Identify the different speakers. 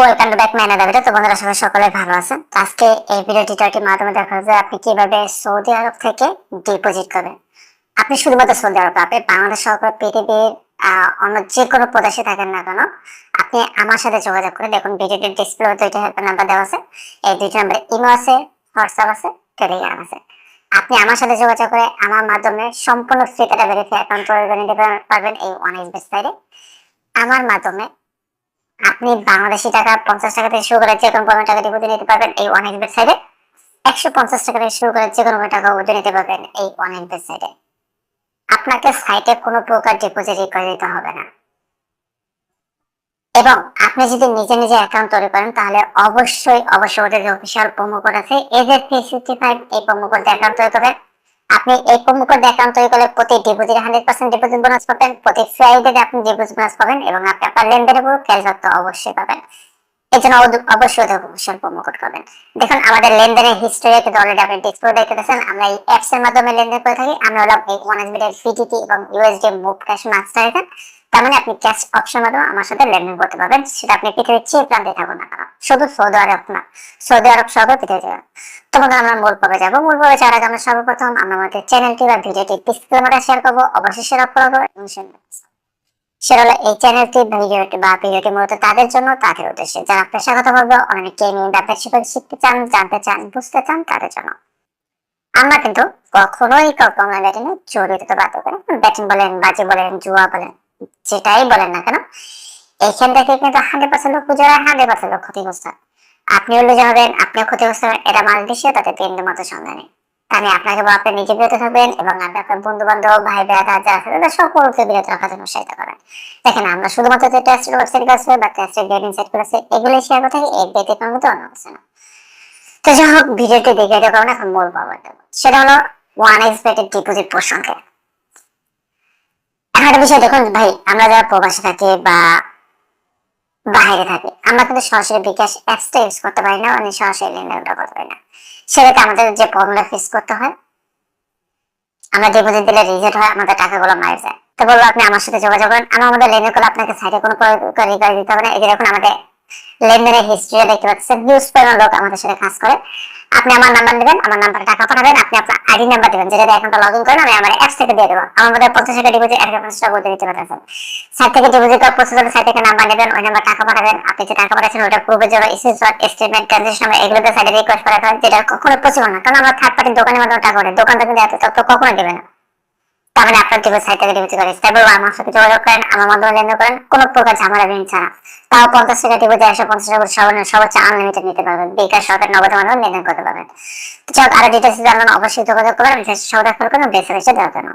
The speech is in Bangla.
Speaker 1: Welcome to back man video তো বন্ধুরা সবাই সকলে ভালো আছেন। তো আজকে এই ভিডিও টিউটোরিয়ালটির মাধ্যমে দেখা যায় আপনি কীভাবে সৌদি আরব থেকে ডিপোজিট করবেন। আপনি শুধুমাত্র সৌদি আরব আপনি বাংলাদেশ সহ পৃথিবীর অন্য যে কোনো প্রদেশে থাকেন না কেন, আপনি আমার সাথে যোগাযোগ করে দেখুন ভিডিওটির ডিসপ্লে দুইটা হেল্পের নাম্বার দেওয়া আছে। এই দুইটা নাম্বারে ইমো আছে হোয়াটসঅ্যাপ আছে টেলিগ্রাম আছে। আপনি আমার সাথে যোগাযোগ করে আমার মাধ্যমে সম্পূর্ণ ফ্রিতে ভেরিফাই অ্যাকাউন্ট করে নিতে পারবেন এই ওয়ান এক্স ওয়েবসাইটে আমার মাধ্যমে আপনি বাংলাদেশি টাকা পঞ্চাশ টাকা থেকে শুরু করে যে কোনো পরিমাণ টাকা ডিপোজিট নিতে পারবেন এই অনেক ওয়েবসাইটে একশো পঞ্চাশ টাকা থেকে শুরু করে যে কোনো টাকা উঠে নিতে পারবেন এই অনেক ওয়েবসাইটে আপনাকে সাইটে কোনো প্রকার ডিপোজিট করে দিতে হবে না। এবং আপনি যদি নিজে নিজে অ্যাকাউন্ট তৈরি করেন, তাহলে অবশ্যই অবশ্যই ওদের যে অফিসিয়াল প্রোমো কোড আছে A Z three sixty five এই প্রোমো কোড অ্যাকাউন্ট তৈরি করবেন। আপনি এই প্রোমো কোড অ্যাকাউন্ট তৈরি করলে প্রতি deposit hundred percent deposit bonus পাবেন, প্রতি ফ্রাইডে আপনি ডিপোজিট বোনাস পাবেন এবং আপনি আপনার লেনদেনের উপর তো অবশ্যই পাবেন। এই জন্য অবশ্যই প্রোমো কোড করবেন। দেখুন, আমাদের লেনদেনের কিন্তু অলরেডি আপনি ডিসপ্লে দেখতে পাচ্ছেন। আমরা এই এর মাধ্যমে লেনদেন করে থাকি। আমরা হলাম এই ওয়ান এবং ইউএসডি মুভ ক্যাশ মাস্টার এখানে। তার মানে আপনি ক্যাশ অপশন মাধ্যমে আমার সাথে লেনদেন করতে পারবেন। সেটা আপনি পৃথিবীর প্রান্তে না শুধু সৌদি আরব না, সৌদি আরব আমরা মূল পর্বে যাব। মূল পর্বে যাওয়ার আগে আমরা সর্বপ্রথম আমরা আমাদের চ্যানেলটি বা ভিডিওটি শেয়ার করব। অবশ্যই শেয়ার করব। সেটা হলো এই চ্যানেলটি ভিডিওটি বা ভিডিওটি মূলত তাদের জন্য, তাদের উদ্দেশ্যে। যারা পেশাগত ভাবে অনেক গেমিং বা পেশাগত শিখতে চান, জানতে চান, বুঝতে চান, তাদের জন্য। আমরা কিন্তু কখনোই কখনো জড়িত বাধ্য করি ব্যাটিং বলেন বলেন, জুয়া বলেন, যেটাই বলেন না কেন এইখান থেকে কিন্তু হান্ড্রেড পার্সেন্ট লোক পুজো হয় হান্ড্রেড পার্সেন্ট লোক ক্ষতিগ্রস্ত। আপনিও লুজে হবেন আপনিও ক্ষতিগ্রস্ত হবেন, এটা মাল দিচ্ছে তাতে মতো সন্ধ্যা নেই। আমি আপনাকে বলব আপনি নিজে বিরত থাকবেন এবং আপনি আপনার বন্ধু বান্ধব ভাই বেড়া যারা আছে, তাদের সকলকে বিরত রাখার জন্য উৎসাহিত করেন। দেখেন, আমরা শুধুমাত্র যে টেস্টের ওয়েবসাইট আছে বা টেস্টের গেমিং সাইট আছে এগুলো শেয়ার করে থাকি, এর ব্যতিক্রম কিন্তু অন্য কিছু না। তো যাই হোক, ভিডিওটি দেখে এটা কারণে এখন মূল পাবো সেটা হলো ওয়ান এক্স বেটের ডিপোজিট প্রসঙ্গে এখন একটা বিষয় দেখুন, ভাই, আমরা যারা প্রবাসী থাকি বা বাইরে থাকে। আমরা কিন্তু সরাসরি বিকাশ অ্যাপসটা ইউজ করতে পারি না মানে সরাসরি লেনদেনটা করতে পারি না। সেটাতে আমাদের যে প্রবলেমটা ফেস করতে হয়, আমরা ডিপোজিট দিলে রিজেক্ট হয়, আমাদের টাকাগুলো মারা যায়। তো বলব আপনি আমার সাথে যোগাযোগ করেন, আমি আমাদের লেনদেন করলে আপনাকে সাইডে কোনো রিকভারি দিতে হবে না। এই দেখুন আমাদের লেনদেনের হিস্ট্রি দেখতে পাচ্ছেন। হিউজ পরিমাণ লোক আমাদের সাথে কাজ করে। আপনি আমার নাম্বার নেবেন আমার নাম্বারে টাকা পাঠাবেন, আপনি আপনার আইডি নাম্বার দেবেন। যেটা অ্যাকাউন্টটা লগ ইন করেন, আমি আমার অ্যাপস থেকে দিয়ে দেবো। আমার মধ্যে পঞ্চাশ টাকা ডিপোজিট এক পঞ্চাশ টাকা করতে দিতে পারতেছেন। সাইট থেকে ডিপোজিট করার প্রসেস হলে সাইট থেকে নাম্বার নেবেন, ওই নাম্বার টাকা পাঠাবেন। আপনি যে টাকা পাঠাচ্ছেন ওটা প্রুফের জন্য স্ক্রিনশট স্টেটমেন্ট ট্রানজেকশন নাম্বার এগুলোতে সাইডে রিকোয়েস্ট করা হয়, যেটা কখনো পসিবল না। কারণ আমরা থার্ড পার্টির দোকানের মাধ্যমে টাকা পাঠাই। দোকানটা কিন্তু এত তথ্য কখনো দেবে না। তার মানে আপনার জীবন থেকে ডিপোজিট করে তারপর আমার সাথে যোগাযোগ করেন আমার মাধ্যমে লেনদেন করেন কোনো প্রকার ঝামেলা ঋণ ছাড়া। তাও পঞ্চাশ টাকা ডিপোজিট একশো পঞ্চাশ টাকা সর্বনিম্ন সর্বোচ্চ আনলিমিটেড নিতে পারবেন। বেকার সরকার নগদ মাধ্যমে লেনদেন করতে পারবেন। হোক, আরও ডিটেলস জানানো অবশ্যই যোগাযোগ করবেন। সবাই ফলো করুন বেসে বেসে দেওয়ার জন্য।